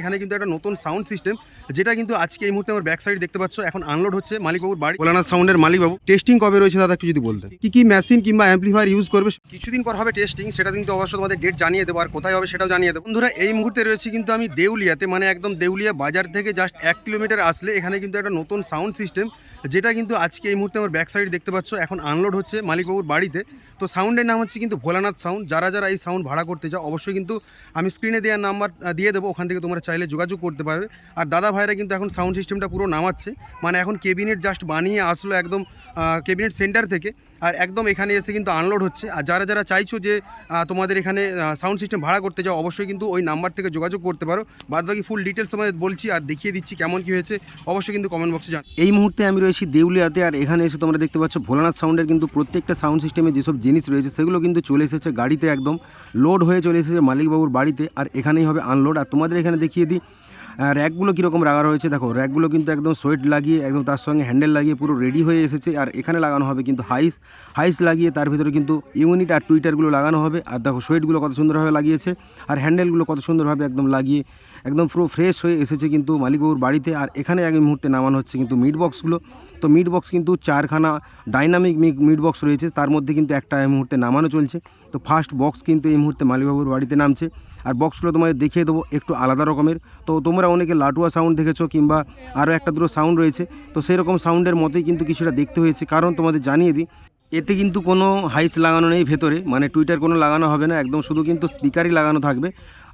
এখানে কিন্তু একটা নতুন সাউন্ড সিস্টেম যেটা কিন্তু আজকে এই মুহূর্তে আমার ব্যাক সাইড দেখতে পাচ্ছ। এখন আনলোড হচ্ছে মালিকবাবুর বাড়ি। ভোলানাথ সাউন্ডের মালিকবাবু টেস্টিং কবে রয়েছে দাদা একটু যদি বলতেন? কি কি মেশিন কিংবা অ্যাম্পলিফায়ার ইউজ করবে? কিছুদিন পর হবে টেস্টিং সেটা কিন্তু অবশ্যই তোমাদের ডেট জানিয়ে দেবো আর কোথায় হবে সেটাও জানিয়ে দেবো। বন্ধুরা এই মুহূর্তে রয়েছে কিন্তু আমি দেউলিয়াতে মানে একদম দেউলিয়া বাজার থেকে জাস্ট এক কিলোমিটার আসলে এখানে কিন্তু একটা নতুন সাউন্ড সিস্টেম যেটা কিন্তু আজকে এই মুহূর্তে আমার ব্যাক সাইড দেখতে পাচ্ছ, এখন আনলোড হচ্ছে মালিকবাবুর বাড়িতে। তো সাউন্ডের নাম হচ্ছে কিন্তু ভোলানাথ সাউন্ড যারা যারা এই সাউন্ড ভাড়া করতে চাও, অবশ্যই কিন্তু আমি স্ক্রিনে দেওয়ার নাম্বার দিয়ে দেবো, ওখান থেকে তোমরা চাইলে যোগাযোগ করতে পারবে। আর দাদা ভাইরা কিন্তু এখন সাউন্ড সিস্টেমটা পুরো নামাচ্ছে। মানে এখন কেবিনেট জাস্ট বানিয়ে আসলো একদম কেবিনেট সেন্টার থেকে। আর একদম এখানে এসে কিন্তু আনলোড হচ্ছে। আর যারা যারা চাইছো যে তোমাদের এখানে সাউন্ড সিস্টেম ভাড়া করতে যাও, অবশ্যই কিন্তু ওই নাম্বার থেকে যোগাযোগ করতে পারো। বাদবাকি ফুল ডিটেলস তোমাদের বলছি আর দেখিয়ে দিচ্ছি কেমন কী হয়েছে। অবশ্যই কিন্তু কমেন্ট বক্সে জান এই মুহূর্তে আমি রয়েছি দেউলিয়াতে আর এখানে এসে তোমরা দেখতে পাচ্ছ ভোলানাথ সাউন্ডের কিন্তু প্রত্যেকটা সাউন্ড সিস্টেমে যেসব জিনিস রয়েছে, সেগুলো কিন্তু চলে এসেছে গাড়িতে একদম। লোড হয়ে চলে এসেছে মালিকবাবুর বাড়িতে আর এখানেই হবে আনলোড আর তোমাদের এখানে দেখিয়ে দিই র্যাকগুলো কীরকম লাগা রয়েছে? দেখো র্যাকগুলো কিন্তু একদম সোয়েট লাগিয়ে, একদম তার সঙ্গে হ্যান্ডেল লাগিয়ে পুরো রেডি হয়ে এসেছে। আর এখানে লাগানো হবে কিন্তু হাইস হাইস লাগিয়ে তার ভিতরে কিন্তু ইউনিট আর টুইটারগুলো লাগানো হবে। আর দেখো সোয়েটগুলো কত সুন্দরভাবে লাগিয়েছে। আর হ্যান্ডেলগুলো কত সুন্দরভাবে একদম লাগিয়ে, একদম পুরো ফ্রেশ হয়ে এসেছে কিন্তু মালিকবাবুর বাড়িতে। আর এখানে এক মুহূর্তে নামানো হচ্ছে কিন্তু মিট বক্সগুলো তো মিট বক্স কিন্তু চারখানা ডাইনামিক মিট বক্স রয়েছে। তার মধ্যে কিন্তু একটা এই মুহূর্তে নামানো চলছে। তো ফার্স্ট বক্স কিন্তু এই মুহূর্তে মালিকবাবুর বাড়িতে নামছে। আর বক্সগুলো তোমাদের দেখিয়ে দেবো, একটু আলাদা রকমের। তো তোমরা অনেকে লাটুয়া সাউন্ড দেখেছ কিংবা আরও একটা দুটো সাউন্ড রয়েছে, তো সেই রকম সাউন্ডের মতোই কিন্তু কিছুটা দেখতে হয়েছে। কারণ তোমাদের জানিয়ে দিই, এতে কিন্তু কোনো হাইস লাগানো নেই ভেতরে মানে টুইটার কোনো লাগানো হবে না, একদম শুধু কিন্তু স্পিকারই লাগানো থাকবে।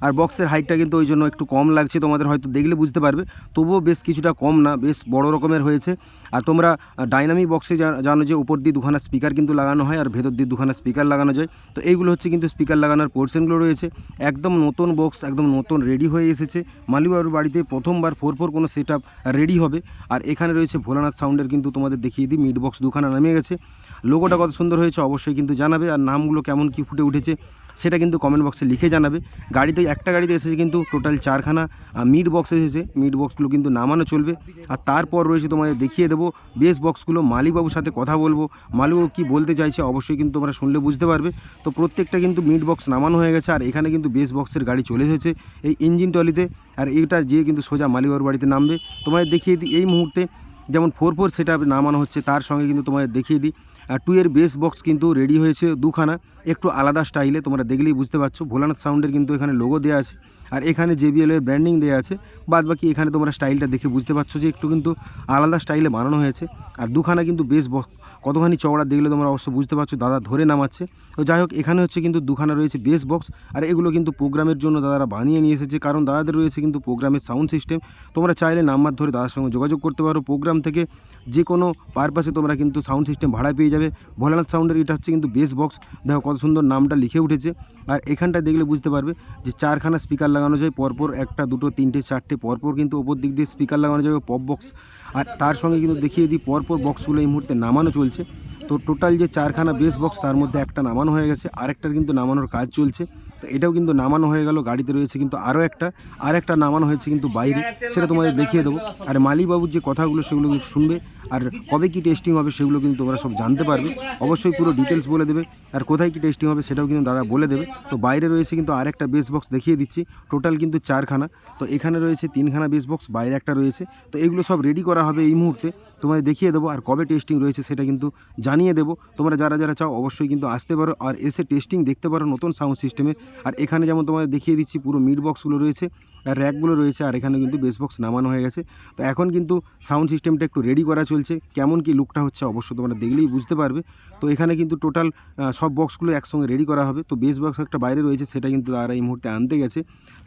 আর বক্সের হাইটটা কিন্তু ওই জন্য একটু কম লাগছে, তোমাদের হয়তো দেখলে বুঝতে পারবে। তবুও বেশ কিছুটা কম না, বেশ বড় রকমের হয়েছে। আর তোমরা ডাইনামিক বক্সে জানো যে উপর দিয়ে দুখানা স্পিকার কিন্তু লাগানো হয় আর ভেতর দিয়ে দুখানা স্পিকার লাগানো যায়। তো এইগুলো হচ্ছে কিন্তু স্পিকার লাগানোর পোর্শনগুলো রয়েছে। একদম নতুন বক্স একদম নতুন রেডি হয়ে এসেছে। মালিবাবুর বাড়িতে প্রথমবার ফোর ফোর কোনো সেট রেডি হবে। আর এখানে রয়েছে ভোলানাথ সাউন্ডের কিন্তু তোমাদের দেখিয়ে দিই মিড বক্স দুখানা নামে গেছে। লোগোটা কত সুন্দর হয়েছে অবশ্যই কিন্তু জানাবে। আর নামগুলো কেমন কি ফুটে উঠেছে। সেটা কিন্তু কমেন্ট বক্সে লিখে জানাবে। গাড়িতে, একটা গাড়িতে এসেছে কিন্তু টোটাল চারখানা মিড বক্স এসেছে। মিড বক্সগুলো কিন্তু নামানো চলবে। আর তারপর রয়েছে তোমাদের দেখিয়ে দেবো। বেস বক্সগুলো মালিকবাবুর সাথে কথা বলব। মালিকবাবু কী বলতে চাইছে অবশ্যই কিন্তু তোমরা শুনলে বুঝতে পারবে। তো প্রত্যেকটা কিন্তু মিড বক্স নামানো হয়ে গেছে, আর এখানে কিন্তু বেস বক্সের গাড়ি চলে এসেছে এই ইঞ্জিন টলিতে আর এইটা যেয়ে কিন্তু সোজা মালিকবাবুর বাড়িতে নামবে। তোমাদের দেখিয়ে দিই, এই মুহূর্তে যেমন ফোর ফোর সেটা নামানো হচ্ছে, তার সঙ্গে কিন্তু তোমাদের দেখিয়ে দিই। টু এর বেস বক্স কিন্তু রেডি হয়েছে দুখানা। একটু আলাদা স্টাইলে তোমরা দেখলেই বুঝতে পারছ। ভোলানাথ সাউন্ডের কিন্তু এখানে লোগো দেওয়া আছে। আর এখানে জেবিএল এর ব্র্যান্ডিং দেওয়া আছে। বাদ বাকি এখানে তোমরা স্টাইলটা দেখে বুঝতে পারছ যে একটু কিন্তু আলাদা স্টাইলে বানানো হয়েছে। আর দুখানা কিন্তু বক্স কতখানি চওড়া দেখলে তোমরা অবশ্য বুঝতে পারছ, দাদা ধরে নামাচ্ছে। তো যাই হোক, এখানে হচ্ছে কিন্তু দুখানা রয়েছে বেস বক্স আর এগুলো কিন্তু প্রোগ্রামের জন্য দাদারা বানিয়ে নিয়ে এসেছে। কারণ দাদাদের রয়েছে কিন্তু প্রোগ্রামের সাউন্ড সিস্টেম তোমরা চাইলে নাম্বার ধরে দাদার সঙ্গে যোগাযোগ করতে পারো। প্রোগ্রাম থেকে যে কোনো পারপাসে তোমরা কিন্তু সাউন্ড সিস্টেম ভাড়া পেয়ে যাবে। ভোলানাথ সাউন্ডের এটা হচ্ছে কিন্তু বেস বক্স দেখো কত সুন্দর নামটা লিখে উঠেছে। আর এখানটা দেখলে বুঝতে পারবে যে চারখানা স্পিকার লাগানো যায়, পরপর একটা, দুটো, তিনটে, চারটে, পরপর কিন্তু ওপর দিক দিয়ে স্পিকার লাগানো যাবে পপ বক্স আর তার সঙ্গে কিন্তু দেখিয়ে দিই, পরপর বক্সগুলো এই মুহূর্তে নামানো চলছে। তো টোটাল যে চারখানা বেস বক্স তার মধ্যে একটা নামানো হয়ে গেছে। আরেকটার কিন্তু নামানোর কাজ চলছে। তো এটাও কিন্তু নামানো হয়ে গেল, গাড়িতে রয়েছে কিন্তু আরও একটা আর একটা নামানো হয়েছে কিন্তু বাইরে, সেটা তোমাদের দেখিয়ে দেবো। আর মালিবাবুর যে কথাগুলো সেগুলো কিন্তু শুনবে, আর কবে কি টেস্টিং হবে সেগুলো কিন্তু তোমরা সব জানতে পারবে। অবশ্যই পুরো ডিটেলস বলে দেবে, আর কোথায় কি টেস্টিং হবে সেটাও কিন্তু দাদা বলে দেবে। তো বাইরে রয়েছে কিন্তু আরেকটা বেস বক্স দেখিয়ে দিচ্ছি টোটাল কিন্তু চারখানা। তো এখানে রয়েছে তিনখানা বেস বক্স বাইরে একটা রয়েছে। তো এগুলো সব রেডি করা হবে এই মুহূর্তে, তোমাদের দেখিয়ে দেবো আর কবে টেস্টিং রয়েছে সেটা কিন্তু জানিয়ে দেবো। তোমরা যারা যারা চাও অবশ্যই কিন্তু আসতে পারো, আর এসে টেস্টিং দেখতে পারো নতুন সাউন্ড সিস্টেমে আর এখানে যেমন তোমাদের দেখিয়ে দিচ্ছি, পুরো মিড বক্সগুলো রয়েছে, আর র্যাকগুলো রয়েছে, আর এখানে কিন্তু বেস বক্স নামানো হয়ে গেছে। তো এখন কিন্তু সাউন্ড সিস্টেমটা একটু রেডি করা চলছে। কেমন কি লুকটা হচ্ছে অবশ্যই তোমরা দেখলেই বুঝতে পারবে। তো এখানে কিন্তু টোটাল সব বক্সগুলো একসঙ্গে রেডি করা হবে। তো বেস বক্স একটা বাইরে রয়েছে, সেটা কিন্তু তারা এই মুহূর্তে আনতে গেছে।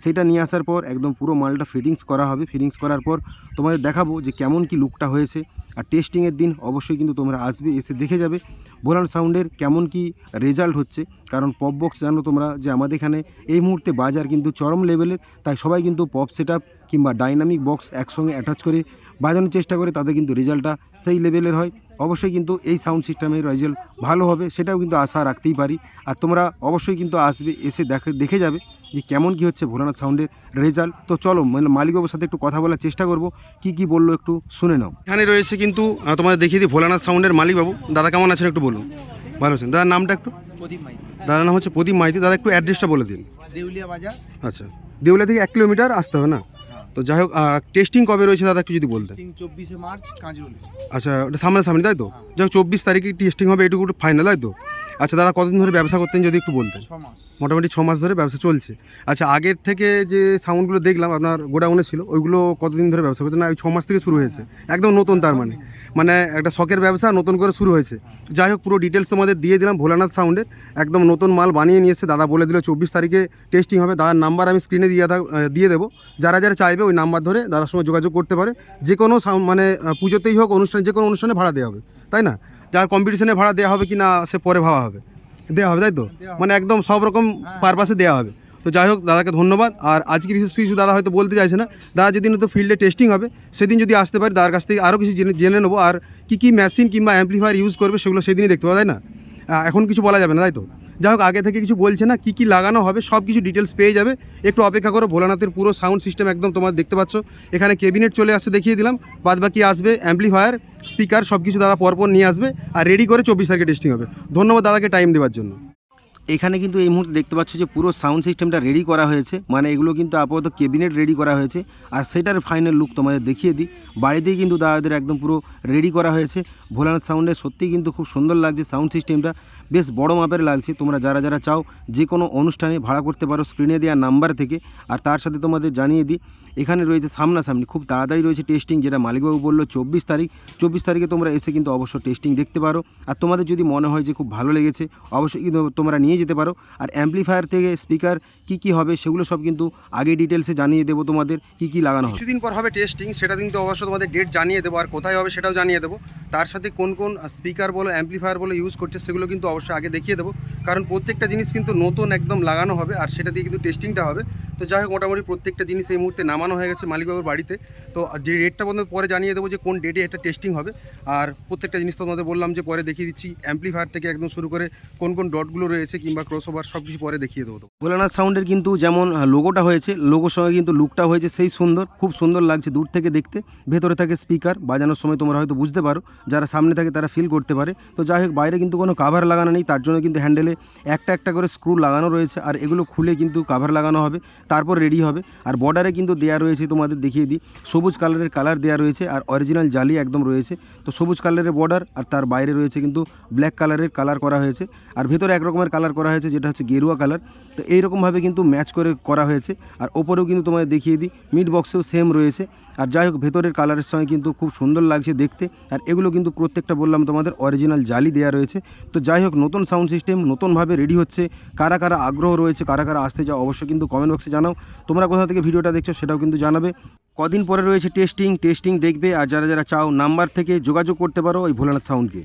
সেটা নিয়ে আসার পর একদম পুরো মালটা ফিটিংস করা হবে। ফিটিংস করার পর তোমাদের দেখাবো যে কেমন কি লুকটা হয়েছে। আর টেস্টিংয়ের দিন অবশ্যই কিন্তু তোমরা আসবে, এসে দেখে যাবে। বোলান সাউন্ডের কেমন কি রেজাল্ট হচ্ছে। কারণ পপ বক্স জানো তোমরা যে আমাদের এখানে এই মুহূর্তে বাজার কিন্তু চরম লেভেলের, তাই সবাই কিন্তু পপ সেট কিংবা ডাইনামিক বক্স একসঙ্গে অ্যাটাচ করে বাজানোর চেষ্টা করে তাদের কিন্তু রেজাল্টটা সেই লেভেলের হয়। অবশ্যই কিন্তু এই সাউন্ড সিস্টেমের রেজাল্ট ভালো হবে, সেটাও কিন্তু আশা রাখতেই পারি। আর তোমরা অবশ্যই কিন্তু আসবে, এসে দেখে দেখে যাবে যে কেমন কি হচ্ছে ভোলানাথ সাউন্ডের রেজাল্ট। তো চলো মানে মালিকবাবুর সাথে একটু কথা বলার চেষ্টা করব, কি কি বলল একটু শুনে নাও। এখানে রয়েছে কিন্তু তোমাদের দেখিয়ে দিই, ভোলানাথ সাউন্ডের মালিকবাবু। দাদা কেমন আছেন একটু বলুন। ভালো আছেন। দাদার নামটা একটু? প্রদীপ মাইতি। দাদার নাম হচ্ছে প্রদীপ মাইতি দাদা একটু অ্যাড্রেসটা বলে দিন। দেউলিয়া বাজার। আচ্ছা দেউলিয়া থেকে এক কিলোমিটার আসতে হবে না? তো যাই হোক টেস্টিং কবে রয়েছে দাদা একটু যদি বলতে চব্বিশে মার্চ কাঁচরুল। আচ্ছা ওটা সামনাসামনি তাই তো? যাই হোক চব্বিশ তারিখে টেস্টিং হবে এটুকু ফাইনাল তাই তো? আচ্ছা দাদা কতদিন ধরে ব্যবসা করতেন যদি একটু বলতেন? মোটামুটি ছ মাস ধরে ব্যবসা চলছে। আচ্ছা আগের থেকে যে সাউন্ডগুলো দেখলাম আপনার গোডাউনে ছিল ওইগুলো কতদিন ধরে ব্যবসা করছেন না ওই ছ মাস থেকে শুরু হয়েছে। একদম নতুন তার মানে। মানে একটা শখের ব্যবসা নতুন করে শুরু হয়েছে। যাই হোক পুরো ডিটেলস তোমাদের দিয়ে দিলাম ভোলানাথ সাউন্ডের একদম নতুন মাল বানিয়ে নিয়ে এসে দাদা বলে দিল চব্বিশ তারিখে টেস্টিং হবে। দাদার নাম্বার আমি স্ক্রিনে দিয়ে দিয়ে দেবো। যারা যারা চাইবে ওই নাম্বার ধরে দাদার সঙ্গে যোগাযোগ করতে পারে। যে কোনো সাউন্ড মানে পুজোতেই হোক অনুষ্ঠানে যে কোনো অনুষ্ঠানে ভাড়া দেওয়া হবে। তাই না? যার কম্পিটিশনে ভাড়া দেওয়া হবে কি না সে পরে ভাবা হবে। দেওয়া হবে তাই তো? মানে একদম সব রকম পারপাসে দেওয়া হবে। তো যাই হোক দাদাকে ধন্যবাদ। আর আজকে বিশেষ কিছু দাদা হয়তো বলতে চাইছে না। দাদা যেদিন হয়তো ফিল্ডে টেস্টিং হবে সেদিন যদি আসতে পারি দাদার কাছ থেকে আরও কিছু জেনে জেনে নেব। আর কী কী মেশিন কিংবা অ্যাম্পলিফায়ার ইউজ করবে সেগুলো সেদিনই দেখতে পাবো তাই না? এখন কিছু বলা যাবে না তাই তো? যাই হোক, আগে থেকে কিছু বলছে না, কি কি লাগানো হবে, সব কিছু ডিটেলস পেয়ে যাবে। একটু অপেক্ষা করো, ভোলানাথের পুরো সাউন্ড সিস্টেম একদম তোমার দেখতে পাচ্ছ। এখানে কেবিনেট চলে আসছে, দেখিয়ে দিলাম। বাদ বাকি আসবে অ্যাম্পলিফায়ার স্পিকার সব কিছু দাদা পরপর নিয়ে আসবে। আর রেডি করে চব্বিশ তারিখে টেস্টিং হবে। ধন্যবাদ দাদাকে টাইম দেওয়ার জন্য। এখানে কিন্তু এই মুহূর্তে দেখতে পাচ্ছ যে পুরো সাউন্ড সিস্টেমটা রেডি করা হয়েছে। মানে এগুলো কিন্তু আপাতত কেবিনেট রেডি করা হয়েছে। আর সেটার ফাইনাল লুক তোমাদের দেখিয়ে দিই। বাড়িতেই কিন্তু দাদাদের একদম পুরো রেডি করা হয়েছে। ভোলানাথ সাউন্ডে সত্যিই কিন্তু খুব সুন্দর লাগছে সাউন্ড সিস্টেমটা বেশ বড় মাপের লাগছে। তোমরা যারা যারা চাও যে কোনো অনুষ্ঠানে ভাড়া করতে পারো স্ক্রিনে দেওয়া নাম্বার থেকে। আর তার সাথে তোমাদের জানিয়ে দিই, এখানে রয়েছে সামনাসামনি খুব তাড়াতাড়ি রয়েছে টেস্টিং যেটা মালিকবাবু বলল চব্বিশ তারিখ। চব্বিশ তারিখে তোমরা এসে কিন্তু অবশ্য টেস্টিং দেখতে পারো। আর তোমাদের যদি মনে হয় যে খুব ভালো লেগেছে, অবশ্যই কিন্তু তোমরা নিয়ে যেতে পারো। আর অ্যাম্পলিফায়ার থেকে স্পিকার কি কি হবে সেগুলো সব কিন্তু আগে ডিটেলসে জানিয়ে দেবো তোমাদের কি কি লাগানো কিছুদিন পর হবে টেস্টিং সেটা কিন্তু অবশ্য তোমাদের ডেট জানিয়ে দেবো। আর কোথায় হবে সেটাও জানিয়ে দেবো। তার সাথে কোন কোন স্পিকার বলো অ্যাম্পলিফায়ার বলো ইউজ করছে সেগুলো কিন্তু অবশ্যই আগে দেখিয়ে দেবো। কারণ প্রত্যেকটা জিনিস কিন্তু নতুন একদম লাগানো হবে। আর সেটা দিয়ে কিন্তু টেস্টিংটা হবে। তো যাই হোক, মোটামুটি প্রত্যেকটা জিনিস এই মুহূর্তে নামানো হয়ে গেছে মালিকবাবুর বাড়িতে। তো যে ডেটটা বন্ধু পরে জানিয়ে দেবো যে কোন ডেটে এটা টেস্টিং হবে। আর প্রত্যেকটা জিনিস তোমাদের বললাম যে পরে দেখিয়ে দিচ্ছি। অ্যাম্পলিফায়ার থেকে একদম শুরু করে কোন কোন ডটগুলো রয়েছে কিংবা ক্রস ওভার সব কিছু পরে দেখিয়ে দেবো তো ভোলানাথ সাউন্ডের কিন্তু যেমন লোগোটা হয়েছে লোগোর সঙ্গে কিন্তু লুকটা হয়েছে, সেই সুন্দর, খুব সুন্দর লাগছে দূর থেকে দেখতে। ভেতরে থাকে স্পিকার বাজানোর সময় তোমরা হয়তো বুঝতে পারো, যারা সামনে থাকে তারা ফিল করতে পারে। তো যাই হোক, বাইরে কিন্তু কোনো কাভার লাগানো নেই, তার জন্য কিন্তু হ্যান্ডেলে একটা একটা করে স্ক্রু লাগানো রয়েছে, আর এগুলো খুলে কিন্তু কাভার লাগানো হবে। তারপর রেডি হবে। আর বর্ডারে কিন্তু দেয়া রয়েছে, তোমাদের দেখিয়ে দিই। সবুজ কালারের কালার দেওয়া রয়েছে আর অরিজিনাল জালি একদম রয়েছে। তো সবুজ কালারের বর্ডার আর তার বাইরে রয়েছে কিন্তু ব্ল্যাক কালারের কালার করা হয়েছে। আর ভেতরে এক রকমের কালার করা হয়েছে, যেটা হচ্ছে গেরুয়া কালার তো এইরকমভাবে কিন্তু ম্যাচ করে করা হয়েছে। আর ওপরেও কিন্তু তোমাদের দেখিয়ে দিই মিড বক্সেও সেম রয়েছে। আর যাই হোক, ভেতরের কালারের সঙ্গে কিন্তু খুব সুন্দর লাগছে দেখতে। আর এগুলো কিন্তু প্রত্যেকটা বললাম, তোমাদের অরিজিনাল জালি দেওয়া রয়েছে। তো যাই হোক, নতুন সাউন্ড সিস্টেম নতুনভাবে রেডি হচ্ছে। কারা কারা আগ্রহ রয়েছে, কারা কারা আসতে চাও, অবশ্যই কিন্তু কমেন্ট বক্সে জানাও। তোমরা কোথা থেকে ভিডিওটা দেখছ সেটাও কিন্তু জানাবে। কদিন পরে রয়েছে টেস্টিং টেস্টিং দেখবে। আর যারা যারা চাও নাম্বার থেকে যোগাযোগ করতে পারো ওই ভোলানাথ সাউন্ডকে